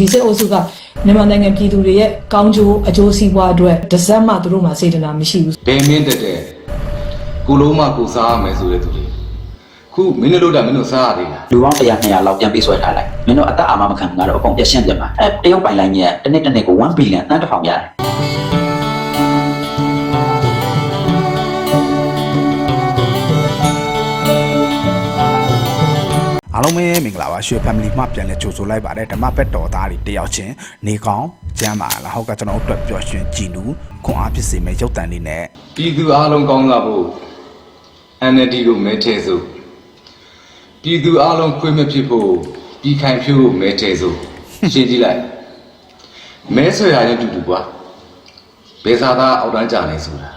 ဒီစစ်အုပ်စုကမြန်မာနိုင်ငံပြည်သူတွေရဲ့ကောင်းကျိုးအကျိုးစီးပွားအတွက်တစ်စက်မှသူတို့မှစေတနာမရှိဘူးဘယ်မင်းတက်တဲ့ကိုလုံးမကိုစားရမယ်ဆိုတဲ့သူတွေခုမင်းတို့လို့တာမင်းတို့စားရသေးလားလူပေါင်း100 200လောက်ပြန်ပြေးဆွဲထားလိုက်မင်းတို့အသက်အာမမခံဘူးကတော့အကုန်ပြက်ရှင်းပြန်ပါအဲတရုတ်ပိုင်လိုင်းကြီးကတစ်နေ့တစ်နေ့ကို1ဘီလီယံတန်းတစ်ထောင်ရတယ် နေ့မင်္ဂလာပါရွှေ family မှပြန်လဲကြိုဆိုလိုက်ပါတယ်ဓမ္မဘက်တော်သားတွေတယောက်ချင်းနေကောင်းကျမ်းပါလားဟုတ်ကဲ့ကျွန်တော်တို့အတွက်ပျော်ရွှင်ကြည်နူးခွန်အားဖြစ်စေမယ့်ရုပ်တံလေးနဲ့ပြည်သူအားလုံးကောင်းလာဖို့ NLD ကိုမဲထဲစို့ပြည်သူအားလုံးခွင့်မဖြစ်ဖို့ပြည်ခိုင်ဖြိုးကိုမဲထဲစို့ရှင်းကြည့်လိုက်မဲဆွေရရင်တူတူကွာဘယ်စားသားအောက်တန်းကြလဲဆိုတာ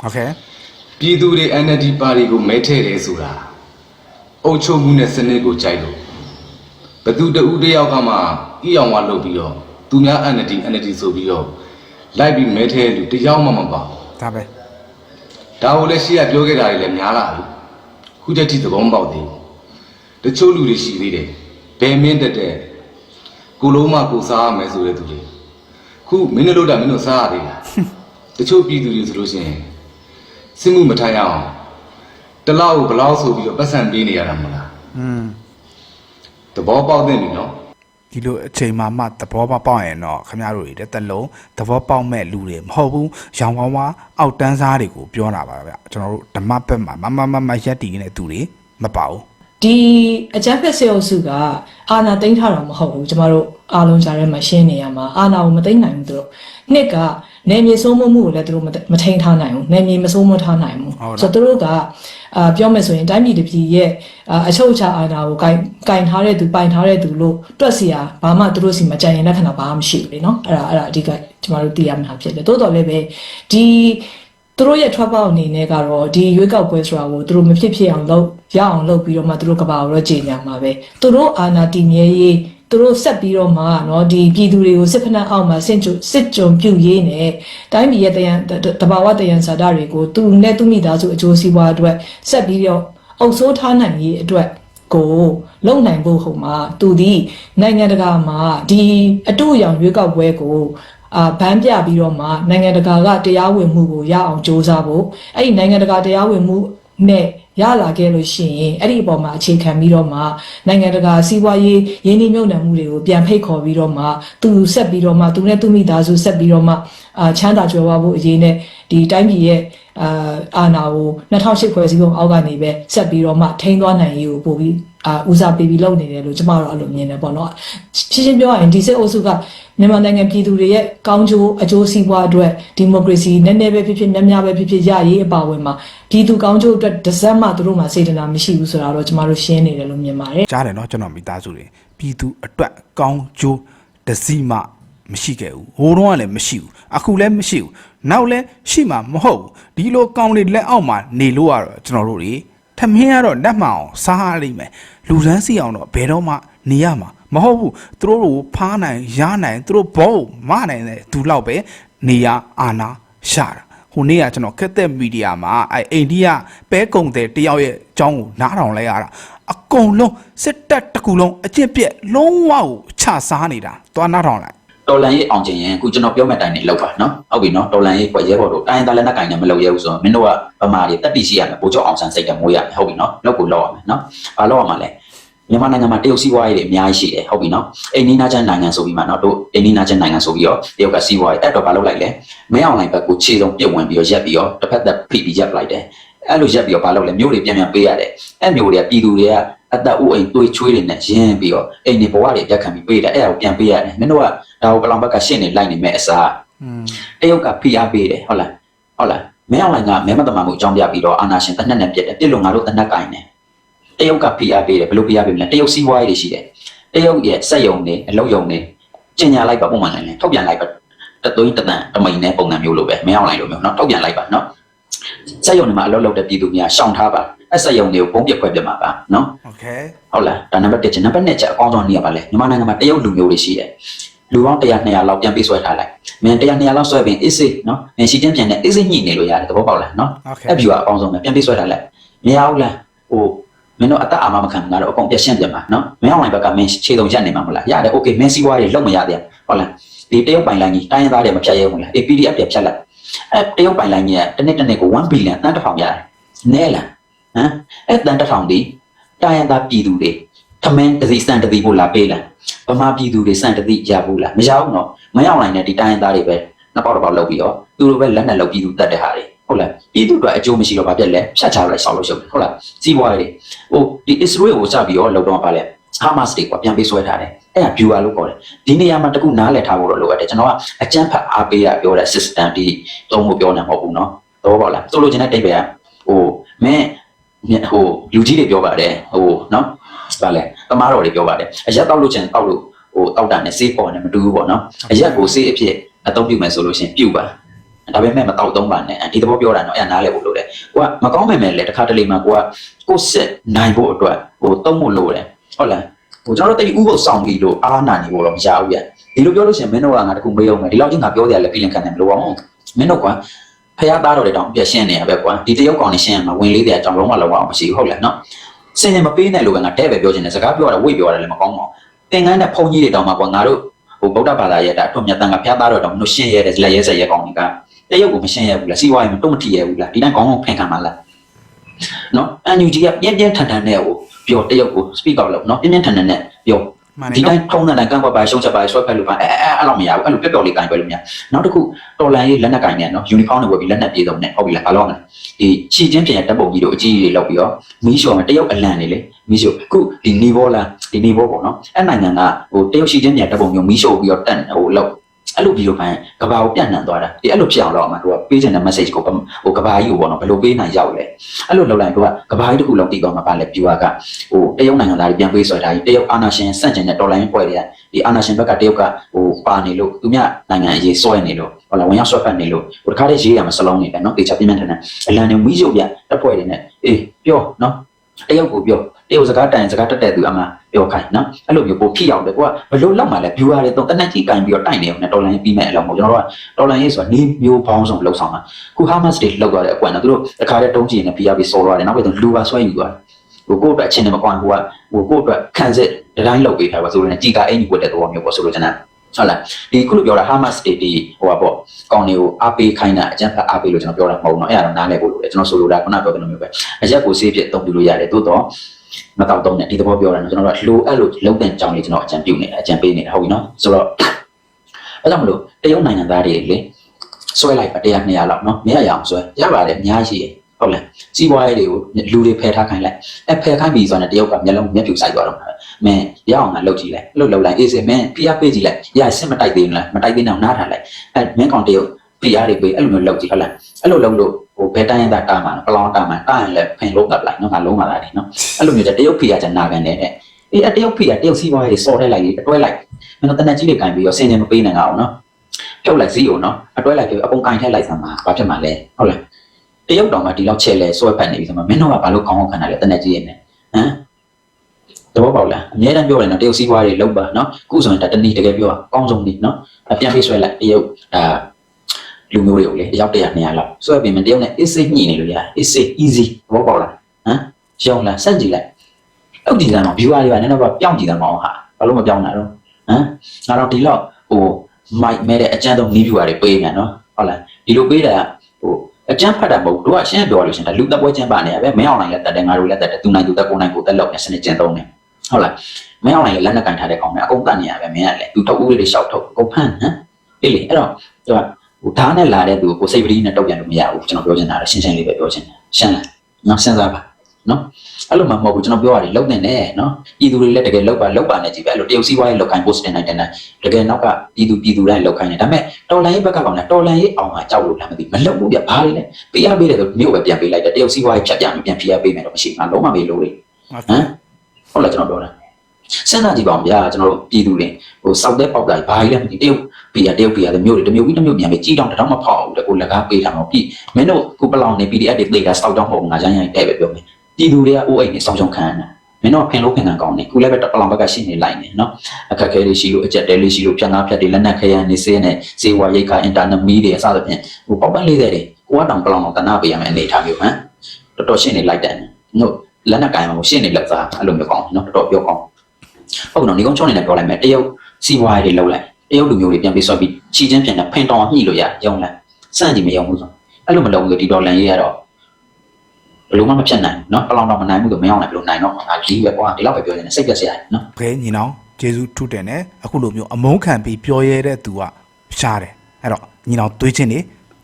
ဟုတ်ကဲ့ပြည်သူတွေ NLD ပါတီကိုမဲထဲတယ်ဆိုတာအုတ်ချုပ်မှုနဲ့စနစ်ကိုကြိုက်လို့ ဘသူတဦးတယောက်ကမှဤအောင်ဝလုပ်ပြီးတော့သူများ NLD NLD ဆိုပြီးတော့လိုက်ပြီးမဲထဲလူတယောက်မှမပါဘူးဒါပဲဒါကိုလည်းရှေ့ကပြောခဲ့တာတွေလည်းများလာပြီခုတည်းထိသဘောမပေါက်သေးဘူးတချို့လူတွေရှိသေးတယ်ဘယ်မင်းတက်တဲ့ကိုလုံးမကိုစားရမယ်ဆိုတဲ့သူတွေခုမင်းတို့လို့တာမင်းတို့စားရသေးလားတချို့ပြည်သူတွေဆိုလို့ရှိရင်စစ်မှုမထမ်းရအောင်တစ်လောက်ကိုဘယ်လောက်ဆိုပြီးတော့ပတ်စံပေးနေရတာမဟုတ်လားอืม သဘောပေါက်တဲ့ပြီနော်ဒီလိုအချိန်မှမှသဘောမပေါက်ရင်တော့ခင်ဗျားတို့တွေတစ်သက်လုံးသဘောပေါက်မဲ့လူတွေမဟုတ်ဘူးရောင်ဝါးဝါအောက်တန်းစားတွေကိုပြောတာပါဗျကျွန်တော်တို့ဓမ္မဘက်မှာမမမမရက်တီနေတဲ့သူတွေမပါဘူး ဒီအကြမ်းဖက်စစ်အုပ်စုကအာဏာသိမ်းထားတာမဟုတ်ဘူးကျမတို့အားလုံးကြားထဲမှာရှင်းနေရမှာအာဏာကိုမသိမ်းနိုင်ဘူးသူတို့နှစ်ကနေမြေစိုးမိုးမှုကိုလည်းသူတို့မသိမထိန်ထားနိုင်ဘူးနေမြေမစိုးမိုးထားနိုင်ဘူးဟုတ်လားဆိုတော့သူတို့ကအာပြောမယ်ဆိုရင်တိုင်းပြည်တစ်ပြည်ရဲ့အာအချုပ်အခြာအာဏာကိုကင်ကင်ထားတဲ့သူပိုင်ထားတဲ့သူလို့တွက်စီရဘာမှသူတို့စီမကြံရင်လက္ခဏာဘာမှမရှိဘူးလေနော်အဲ့ဒါအဲ့ဒါအဓိကကျမတို့သိရမှာဖြစ်တယ်တိုးတော်လည်းပဲဒီ သူတို့ရဲ့ထွက်ပေါက်အနေနဲ့ကတော့ဒီရွေးကောက်ပွဲဆိုတာကိုသူတို့မဖြစ်ဖြစ်အောင်လုပ်ရအောင်လုပ်ပြီးတော့မှသူတို့ကဘာကိုတော့ကြေညာမှာပဲသူတို့အာဏာတည်မြဲရေးသူတို့ဆက်ပြီးတော့မှเนาะဒီပြည်သူတွေကိုစစ်ဖက်နှက်အောက်မှာစစ်ကြုံစစ်ကြုံပြုတ်ရေးနဲ့တိုင်းပြည်ရဲ့တယံတဘာဝတယံဇာတာတွေကိုသူနဲ့သူမိသားစုအကျိုးစီးပွားအတွက်ဆက်ပြီးတော့အုပ်စိုးထားနိုင်ရေးအတွက်ကိုလုံနိုင်ဖို့ဟိုမှာသူဒီနိုင်ငံတကာမှာဒီအတူအယောင်ရွေးကောက်ပွဲကို အာဗန်းပြပြီးတော့မှနိုင်ငံတကာကတရားဝင်မှုကိုရအောင်စ조사ဖို့အဲ့ဒီနိုင်ငံတကာတရားဝင်မှုနဲ့ရလာခဲ့လို့ရှိရင်အဲ့ဒီအပေါ်မှာအခြေခံပြီးတော့မှနိုင်ငံတကာစီးပွားရေးရင်းနှီးမြှုပ်နှံမှုတွေကိုပြန်ဖိတ်ခေါ်ပြီးတော့မှသူဆက်ပြီးတော့မှသူနဲ့သူမိသားစုဆက်ပြီးတော့မှအာချမ်းသာကြွယ်ဝဖို့အရေးနဲ့ဒီတိုင်းပြည်ရဲ့အာအာဏာကို2008ဖွဲ့စည်းပုံအောက်ကနေပဲဆက်ပြီးတော့မှထိန်းသွားနိုင်ရေးကိုပို့ပြီး အာဦးစားပေးပြီးလုပ်နေတယ်လို့ကျွန်မတို့အဲ့လိုမြင်တယ်ပေါ့နော်ရှင်းရှင်းပြောရရင်ဒီစစ်အုပ်စုကမြန်မာနိုင်ငံပြည်သူတွေရဲ့ကောင်းကျိုးအကျိုးစီးပွားအတွက်ဒီမိုကရေစီနည်းနည်းပဲဖြစ်ဖြစ်များများပဲဖြစ်ဖြစ်ရရေးအပါအဝင်မှာပြည်သူကောင်းကျိုးအတွက်တစ်စက်မှသူတို့မှစေတနာမရှိဘူးဆိုတာတော့ကျွန်မတို့ရှင်းနေတယ်လို့မြင်ပါတယ်ကြားတယ်နော်ကျွန်တော်မိသားစုတွေပြည်သူအတွက်ကောင်းကျိုးတစည်းမှမရှိခဲ့ဘူးဟိုတော့ကလည်းမရှိဘူးအခုလည်းမရှိဘူးနောက်လည်းရှိမှာမဟုတ်ဘူးဒီလိုကောင်းလေးလက်အောက်မှာနေလို့ရတော့ကျွန်တော်တို့တွေ ထမင်းကတော့လက်မှန်အောင်စားရလိမ့်မယ်လူရန်စီအောင်တော့ဘယ်တော့မှနေရမှာမဟုတ်ဘူးသူတို့ကိုဖားနိုင်ရနိုင်သူတို့ဘောမနိုင်တဲ့သူလောက်ပဲနေရအာနာရှာတာဟိုနေ့ကကျွန်တော်ခက်တဲ့မီဒီယာမှာအဲအိန္ဒိယပဲကုံတဲ့တယောက်ရဲ့အကြောင်းကိုနားထောင်လိုက်ရတာအကုန်လုံးစစ်တပ်တစ်ခုလုံးအကျင့်ပြက်လုံးဝကိုချစားနေတာသွားနားထောင်လိုက် တော်လန်ရေးအောင်ကျင်ရင်အခုကျွန်တော်ပြောမဲ့တိုင်းနေလောက်ပါနော်ဟုတ်ပြီနော်တော်လန်ရေးကွက်ရဲဘော်တို့တိုင်းသားလက်နက်ကင်နေမလုပ်ရဘူးဆိုတော့မင်းတို့ကဗမာတွေတက်တိရှိရမယ်ပို့ချောအောင်ဆန်းစိတ်ကမွေးရမယ်ဟုတ်ပြီနော်လောက်ကိုလောက်ရမယ်နော်ဘာလောက်ရမှာလဲမြန်မာနိုင်ငံမှာတရုတ်စီးပွားရေးတွေအများကြီးရှိတယ်ဟုတ်ပြီနော်အိန္ဒိနာချမ်းနိုင်ငံဆိုပြီးမှနော်တို့အိန္ဒိနာချမ်းနိုင်ငံဆိုပြီးတော့တရုတ်ကစီးပွားရေးအဲ့တော့ဘာလုပ်လိုက်လဲမဲအောင်လိုင်းဘက်ကိုခြေစုံပြစ်ဝင်ပြီးတော့ရက်ပြီးတော့တစ်ဖက်သက်ဖိပြီးရက်လိုက်တယ်အဲ့လိုရက်ပြီးတော့ဘာလုပ်လဲမျိုးတွေပြန်ပြန်ပေးရတယ်အဲ့မျိုးတွေကပြည်သူတွေက အသက်ဥအိမ်တွေးချွေးတွေနဲ့ရင်းပြီးတော့အိမ်တွေဘဝတွေပြတ်ခံပြီးပေးတယ်အဲ့ဒါကိုပြန်ပေးရတယ်မင်းတို့ကဒါကိုပလောင်ဘက်ကရှင်းနေလိုက်နေမဲ့အစား อืม တရုတ်ကဖိအားပေးတယ်ဟုတ်လားဟုတ်လားမဲအောင်လိုင်းကမဲမတမာမှုအကြောင်းပြပြီးတော့အာနာရှင်တနက်နဲ့ပြက်တယ်ပြစ်လို့ငါတို့တနက်ကင်တယ်တရုတ်ကဖိအားပေးတယ်ဘယ်လိုဖိအားပေးမလဲတရုတ်စီးပွားရေးတွေရှိတယ်တရုတ်ရဲ့စက်ယုံတွေအလုပ်ယုံတွေကျင်ညာလိုက်ပါပုံမှန်လိုက်လဲထုတ်ပြန်လိုက်ပါတသွင်းတသန်တမိန်နဲ့ပုံစံမျိုးလိုပဲမဲအောင်လိုင်းလိုမျိုးเนาะထုတ်ပြန်လိုက်ပါเนาะစက်ယုံတွေမှာအလုပ်လုပ်တဲ့ပြည်သူများရှောင်ထားပါ အဲ့စက်ယုံတွေကိုပုံပြက်ခွဲပြမှာပါเนาะ โอเค ဟုတ်လားဒါနံပါတ်1ချက်နံပါတ်2ချက်အကောင်းဆုံးနေရပါလေမြန်မာနိုင်ငံမှာတရုတ်လူမျိုးတွေရှိတယ်လူပေါင်း100 200လောက်ပြန်ပြေးဆွဲထားလိုက်မင်း100 200လောက်ဆွဲပြီးအေးစေးနော်မင်းရှိတင်းပြန်နဲ့အေးစေးညှိနေလို့ရတယ်သဘောပေါက်လားနော် โอเค အဲ့ view ကအကောင်းဆုံးပဲပြန်ပြေးဆွဲထားလိုက်မရဘူးလားဟို မင်းတို့အသက်အာမမခံဘူးငါတို့အကုန်ပြက်ရှင်းပြန်ပါနော်မင်းအောင်လိုက်ဘက်ကမင်းခြေတုံချက်နေမှာမဟုတ်လားရတယ် okay မင်းစီးပွားရေးလုံးမရသေးဘူးဟုတ်လားဒီတရုတ်ပိုင်လိုင်းကြီးတိုင်းရင်းသားတွေမဖြတ်ရဲဘူးလားအေ PDF တွေဖြတ်လိုက်အဲတရုတ်ပိုင်လိုင်းကြီးကတစ်နှစ်တစ်နှစ်ကို1ဘီလီယံတန်းတစ်ထောင်ရတယ်နဲလား ဟမ်အဲတန်းတစ်ထောင်ဒီတိုင်းရင်းသားပြည်သူတွေထမင်းတစ်စီစံတစ်စီဖို့လာပေးလားဗမာပြည်သူတွေစံတစ်စီရဘူးလားမရဘူးနော်မင်းအောင်လိုက်နဲ့ဒီတိုင်းရင်းသားတွေပဲနှစ်ပေါက်တစ်ပေါက်လောက်ပြီးတော့သူတို့ပဲလက်နဲ့လောက်ပြည်သူတတ်တဲ့ဟာတွေဟုတ်လားပြည်သူတွေအကျိုးမရှိတော့ဘာဖြစ်လဲဖြတ်ချလိုက်ဆောက်လို့ရှုပ်တယ်ဟုတ်လားစီးပွားရေးဟိုဒီ Israel ကိုစပြီးတော့လောက်တော့ပါလဲ Hamas တွေကပြန်ပေးဆွဲထားတယ်အဲ့ဒါ viewer လို့ခေါ်တယ်ဒီနေရာမှာတခုနားလည်ထားဖို့တော့လိုအပ်တယ်ကျွန်တော်ကအကြမ်းဖက်အားပေးရပြောတဲ့ system ဒီသုံးဖို့ပြောနေမှာမဟုတ်ဘူးเนาะသဘောပေါက်လားဆိုလိုချင်တဲ့တိတ်ပဲကဟိုမင်း ဟိုလူကြီးတွေပြောပါတယ်ဟိုနော်ဘာလဲတမားတော်တွေပြောပါတယ်အရက်တောက်လို့ချင်တောက်လို့ဟိုတောက်တာနဲ့ဆေးပေါ်နဲ့မတူဘူးပေါ့နော်အရက်ကိုဆေးအဖြစ်အသုံးပြုမယ်ဆိုလို့ရှင်ပြုတ်ပါဒါပေမဲ့မတောက်သုံးပါနဲ့ဒီသဘောပြောတာနော်အဲ့နားလဲဖို့လို့လေကိုကမကောင်းပေမဲ့လေတစ်ခါတလေမှကိုကကိုစစ်နိုင်ဖို့အတွက်ဟိုသုံးဖို့လို့တယ်ဟုတ်လားဟိုကျွန်တော်တို့တိတ်ဥပုပ်ဆောင်ပြီးလို့အားနာနေဖို့တော့မရဘူးဗျဒီလိုပြောလို့ရှင်မင်းတို့ကငါတခုမေးအောင်မယ်ဒီလောက်ချင်းငါပြောရလဲပြင်ခံတယ်မလို့အောင်မင်းတို့က ဖះသားတော်တွေတောင်ပြည့်ရှင်းနေရပဲကွာဒီတရုတ်ကောင်နေရှင်းရမှာဝင်လေးတဲ့အကြောင်းလုံးဝလုံးဝအောင်မရှိဘူးဟုတ်လားနော်စင်နေမပေးနဲ့လို့ပဲငါတဲ့ပဲပြောချင်တယ်စကားပြောတာဝိတ်ပြောတာလည်းမကောင်းပါဘူးသင်္ကန်းနဲ့ဖုန်ကြီးတွေတောင်မှကွာငါတို့ဟိုဗုဒ္ဓဘာသာရဲ့ဒါအထွတ်မြတ်တန်ကဖះသားတော်တောင်မလို့ရှင်းရတဲ့လက်ရဲဆက်ရဲကောင်တွေကတရုတ်ကိုမရှင်းရဘူးလားစီဝါရင်မတုံ့မထီရဘူးလားဒီတိုင်းကောင်းကောင်းဖင်ခံပါလားနော်အန်ယူဂျီကပြင်းပြင်းထန်ထန်နဲ့ဟိုပြောတရုတ်ကို speak out လုပ်နော်ပြင်းပြင်းထန်ထန်နဲ့ပြောမှန်တ ဒီယ်တိုနော်င်းထုံးတဲ့တိုင်းကန့်ကွက်ပါရှုံးချက်ပါဆွဲဖက်လို့ပါအဲအဲအဲ့လိုမရဘူးအဲ့လိုပြက်ပျော်လေးကင်ပဲလို့မရနောက်တစ်ခုတော်လန်ရေးလက်နက်ကင်နဲ့နော်ယူနီဖောင်းတွေဝယ်ပြီးလက်နက်ပြေဆုံးနဲ့ဟုတ်ပြီလားဘာလို့လဲဒီချီချင်းပြင်တပ်ပုံကြီးတို့အကြီးကြီးတွေလောက်ပြီးတော့မီးရှို့မှာတရုတ်အလံနေလေမီးရှို့ခုဒီနီဘောလားဒီနီဘောပေါ့နော်အဲ့နိုင်ငံကဟိုတရုတ်ချီချင်းပြင်တပ်ပုံမျိုးမီးရှို့ပြီးတော့တန်ဟိုလောက် အဲ့လိုပြီးတော့ခိုင်းကဘာကိုပြန့်နှံ့သွားတာဒီအဲ့လိုဖြစ်အောင်တော့အမှတို့ကပေးချင်တဲ့ message ကိုဟိုကဘာကြီးကိုပေါ့နော်ဘယ်လိုပေးနိုင်ရောက်လဲအဲ့လိုလောက်လိုက်တို့ကကဘာကြီးတစ်ခုလုံးတည်သွားမှာပါလေ viewer ကဟိုတရုတ်နိုင်ငံသားတွေပြန်ပေးဆွဲထားပြီးတရုတ်အာဏာရှင်စန့်ကျင်တဲ့တော်လိုင်းပွဲတွေကဒီအာနာရှင်ဘက်ကတရုတ်ကဟိုပါနေလို့သူမြနိုင်ငံအရေးစွဲနေလို့ဟုတ်လားဝင်ရောက်ဆွဲဖက်နေလို့ဟိုတခါတည်းရေးရမှာစလုံးနေတယ်နော်တေချာပြင်းပြင်းထန်ထန်အလံနေမီးရုပ်ပြတက်ဖွဲ့တွေနဲ့အေးပြောနော် တရုတ်ကိုပြောတရုတ်စကားတိုင်စကားတက်တဲ့သူအမှပြောခိုင်းနော်အဲ့လိုမျိုးပိုဖြစ်အောင်တယ်ကိုကဘလို့လောက်မှလဲ viewer တွေတော့တနက်ကြီးကင်ပြီးတော့တိုင်နေအောင်နဲ့တော်လိုင်းပြီးမဲ့အလုံးကိုကျွန်တော်တို့ကတော်လိုင်းရေးဆိုတာနေမျိုးပေါင်းစုံလှုပ်ဆောင်တာခု Hamas တွေလောက်သွားတဲ့အကွက်နော်သူတို့တခါတည်းတုံးချင်နေပြရပြီးဆော်သွားတယ်နောက်ပြီးတော့လူပါဆွဲယူသွားတယ်ဟိုကိုယ့်အတွက်အချင်းနဲ့မကွန်ဟိုကဟိုကိုယ့်အတွက်ခံစစ်ဒီတိုင်းလုပ်ပေးထားပါဆိုလို့ねជីကအင်ကြီးဝတ်တဲ့သဘောမျိုးပေါ့ဆိုလို့ကျွန်တော် ဟုတ်လားဒီခုလိုပြောတာ Hamas တွေဒီဟိုပါပေါ့ကောင်းတွေကိုအားပေးခိုင်းတာအကြမ်းဖက်အားပေးလို့ကျွန်တော်ပြောတာမဟုတ်ဘူးเนาะအဲ့ဒါတော့နားလည်ဖို့လိုတယ်ကျွန်တော်ဆိုလိုတာခုနပြောတဲ့လိုမျိုးပဲအရက်ကိုဆေးပြည့်တုံးပြလို့ရတယ်သို့တော့မတော့တော့နဲ့ဒီသဘောပြောတာနော်ကျွန်တော်တို့လိုအပ်လို့လုံးတဲ့ကြောင်းလေးကျွန်တော်အကြံပြုနေတာအကြံပေးနေတာဟုတ်ပြီနော်ဆိုတော့အဲ့ကြောင့်မလို့တရုတ်နိုင်ငံသားတွေလေဆွဲလိုက်ပါ100 200လောက်နော်မရရအောင်ဆွဲရပါတယ်အများကြီး ဟုတ်လားစီးပွားရေးတွေကိုလူတွေဖယ်ထားခိုင်းလိုက်အဖယ်ခိုင်းပြီဆိုတော့တရုတ်ကမျက်လုံးမျက်ဖြူဆိုင်သွားတော့မှာမင်းရအောင်ငါလှုပ်ကြည့်လိုက်လှုပ်လှုပ်လိုက်အေးစေမင်းဖိအားပေးကြည့်လိုက်ရစစ်မတိုက်သေးဘူးလားမတိုက်သေးတော့နားထားလိုက်အဲမင်းကောင်တရုတ်ဖိအားတွေပေးအဲ့လိုမျိုးလှုပ်ကြည့်ဟုတ်လားအဲ့လိုလှုပ်လို့ဟိုဘယ်တိုင်းရတာတာမှာပလောင်းတာမှာတာရင်လည်းဖင်လို့ကပ်လိုက်နော်ငါလုံးလာတာဒီနော်အဲ့လိုမျိုးတရုတ်ဖိအားချနာခံနေတဲ့အေးအတရုတ်ဖိအားတရုတ်စီးပွားရေးစော်ထဲလိုက်ပြီးအတွဲလိုက်မင်းတို့တနက်ကြီးတွေကင်ပြီးတော့စင်နေမပေးနိုင်အောင်နော်ဖြုတ်လိုက်စီးကိုနော်အတွဲလိုက်ပြီးအပုံကင်ထဲလိုက်စမ်းပါဘာဖြစ်မှာလဲဟုတ်လား တရုတ်တောင်မှဒီလောက်ချဲလဲစွဲဖက်နေပြီဆိုမှမင်းတို့ကဘာလို့ကောင်းကောင်းခံတာလဲတနက်ကြီးရဲ့နဲ့ဟမ်သဘောပေါက်လားအများတန်းပြောတယ်နော်တရုတ်စီးပွားတွေလောက်ပါနော်ခုဆိုရင်ဒါတနည်းတကယ်ပြောတာအကောင်းဆုံးနေနော်အပြန်ပြေးဆွဲလိုက်တရုတ်ဒါလူမျိုးတွေကိုလေအယောက်100 200လောက်ဆွဲပြီးမှတရုတ်နဲ့ easy ညှိနေလို့ရတယ် easy easy သဘောပေါက်လားဟမ်ရှောင်းလားစက်ကြည့်လိုက်အောက်ကြည့်တယ်နော် viewer တွေကနည်းနည်းပါပြောင်းကြည့်တယ်မအောင်ဟာဘာလို့မပြောင်းတာတော့ဟမ်ငါတော့ဒီလောက်ဟို mic မဲတဲ့အကျန်းဆုံး viewer တွေပေးမြန်နော်ဟုတ်လားဒီလိုပေးတာဟို အကျန်းဖတ်တာမဟုတ်ဘူးတို့ကရှင်းပြောလို့ရှင်ဒါလူသက်ပွဲချင်းပါနေရပဲမင်းအောင်နိုင်လက်တက်တယ်ငါတို့လက်တက်တယ်သူနိုင်သူတက်ကိုနိုင်ကိုတက်လောက်နေစနစ်ကျင့်သုံးနေဟုတ်လားမင်းအောင်လည်းလက်နဲ့ကင်ထားတဲ့ကောင်မအကုန်တတ်နေရပဲမင်းကလည်းသူတော့ဦးလေးတွေရှောက်ထုတ်ကုန်ဖန်ဟမ်အေးလေအဲ့တော့သူကဟိုဓာတ်နဲ့လာတဲ့သူကိုစိတ်ပတိနဲ့တုတ်ပြန်လို့မရဘူးကျွန်တော်ပြောချင်တာရှင်းရှင်းလေးပဲပြောချင်တယ်ရှင်းလားနော်စဉ်းစားပါနော် အဲ့လိုမှမဟုတ်ဘူးကျွန်တော်ပြောရတယ်လုံးနေနဲ့နော်ပြည်သူတွေလည်းတကယ်လောက်ပါလောက်ပါနဲ့ကြည့်ပဲအဲ့လိုတရုတ်စီးပွားရေးလောက်ခိုင်း post တင်နိုင်တယ်နဲ့တကယ်နောက်ကပြည်သူပြည်သူတိုင်းလောက်ခိုင်းတယ်ဒါပေမဲ့တော်လန်ရေးဘက်ကကောင်လည်းတော်လန်ရေးအောင်မှာကြောက်လို့လည်းမသိမလုပ်ဘူးပြဘာတွေလဲပေးရပေးတယ်ဆိုမြို့ပဲပြန်ပေးလိုက်တယ်တရုတ်စီးပွားရေးဖြတ်ပြန်ပြန်ဖိရပေးမယ်တော့မရှိဘူးငါလုံးဝမေးလို့လေဟုတ်ဟမ်ဟုတ်လားကျွန်တော်ပြောတာစဉ်းစားကြည့်ပါဦးဗျာကျွန်တော်တို့ပြည်သူတွေဟိုစောက်တဲ့ပေါက်တိုင်းဘာကြီးလဲမသိတရုတ်ပြည်ရတရုတ်ပြည်ရတဲ့မျိုးတွေတစ်မျိုးပြီးတစ်မျိုးပြန်ပြီးကြီးတောင်တစ်တောင်မဖောက်ဘူးတဲ့ကိုလက်ကားပေးထားမှာပြီမင်းတို့ကိုပလောင်နေ PDF တွေသိတာစောက်တော့မဟုတ်ဘူးငါရိုင်းရိုင်းတဲ့ပဲပြောမယ် ပြည်သူတွေကအိုးအိမ်နဲ့စောင့်ရှောက်ခံရတာမင်းတို့ဖင်လို့ဖင်ခံကောင်းနေခုလည်းပဲပလောင်ဘက်ကရှိနေလိုက်နေနော်အခက်အခဲတွေရှိလို့အကြက်တဲလေးရှိလို့ဖြတ်ငါဖြတ်တွေလက်နက်ခဲရန်နေစေးနဲ့စေဝါရိတ်ခါအင်တာနက်မီးတွေအစသဖြင့်ဟိုပေါက်ပန်းလေးတွေကိုကတောင်ပလောင်တော့တနာပေးရမယ်အနေထားမျိုးဟမ်တော်တော်ရှင်းနေလိုက်တယ်နော်လက်နက်ကင်မှာရှင်းနေလောက်သားအဲ့လိုမျိုးကောင်းနော်တော်တော်ပြောကောင်းဟုတ်နော်ဒီကောင်ချုံနေတယ်ပြောလိုက်မယ်တရုတ်စီးပွားရေးတွေလောက်လိုက်တရုတ်လူမျိုးတွေပြန်ပြီးဆွတ်ပြီးချီချင်းပြန်တယ်ဖင်တော်ညှိလို့ရရုံလိုက်စန့်ကြည့်မရုံဘူးဆိုအဲ့လိုမလုပ်ဘူးဒီဒေါ်လန်ရေးရတော့ ဘယ်လိုမှမဖြစ်နိုင်ဘူးနော်ပလောင်တော့မနိုင်ဘူးဆိုမရောက်နိုင်ဘယ်လိုနိုင်တော့ငါလီးပဲကွာဒီလောက်ပဲပြောနေတယ်စိတ်ပြက်စရာနော် ဘဲညီနောင်ဂျေဇူးထုတင်တယ်အခုလိုမျိုးအမုန်းခံပြီးပြောရဲတဲ့သူကရှားတယ်အဲ့တော့ညီနောင်တွေးချင်းနေ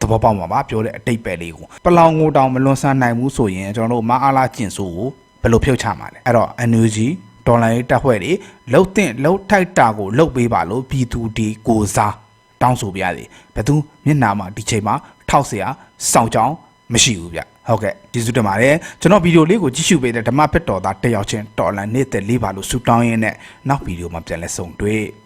သဘောပေါက်မှာပါပြောတဲ့အတိတ်ပဲလေးကိုပလောင်ငိုတောင်မလွန်ဆန်းနိုင်ဘူးဆိုရင်ကျွန်တော်တို့မအားလားကျင်ဆိုးကိုဘယ်လိုဖြုတ်ချမှာလဲအဲ့တော့ NUG ဒေါ်လာရေးတက်ဖွဲ့တွေလှုပ်တဲ့လှုပ်ထိုက်တာကိုလှုပ်ပေးပါလို့ပြည်သူဒီကိုစားတောင်းဆိုပြရစီဘယ်သူမျက်နှာမှာဒီချိန်မှာထောက်เสียစောင့်ကြောင်း မရှိဘူးဗျဟုတ်ကဲ့ကျေးဇူးတင်ပါတယ်ကျွန်တော်ဗီဒီယိုလေးကိုကြည့်ရှုပေးတဲ့ဓမ္မဖက်တော်သားတက်ရောက်ချင်းတော်လန်နေတဲ့လေးပါလို့ဆူတောင်းရင်းနဲ့နောက်ဗီဒီယိုမှာပြန်လဲဆုံတွေ့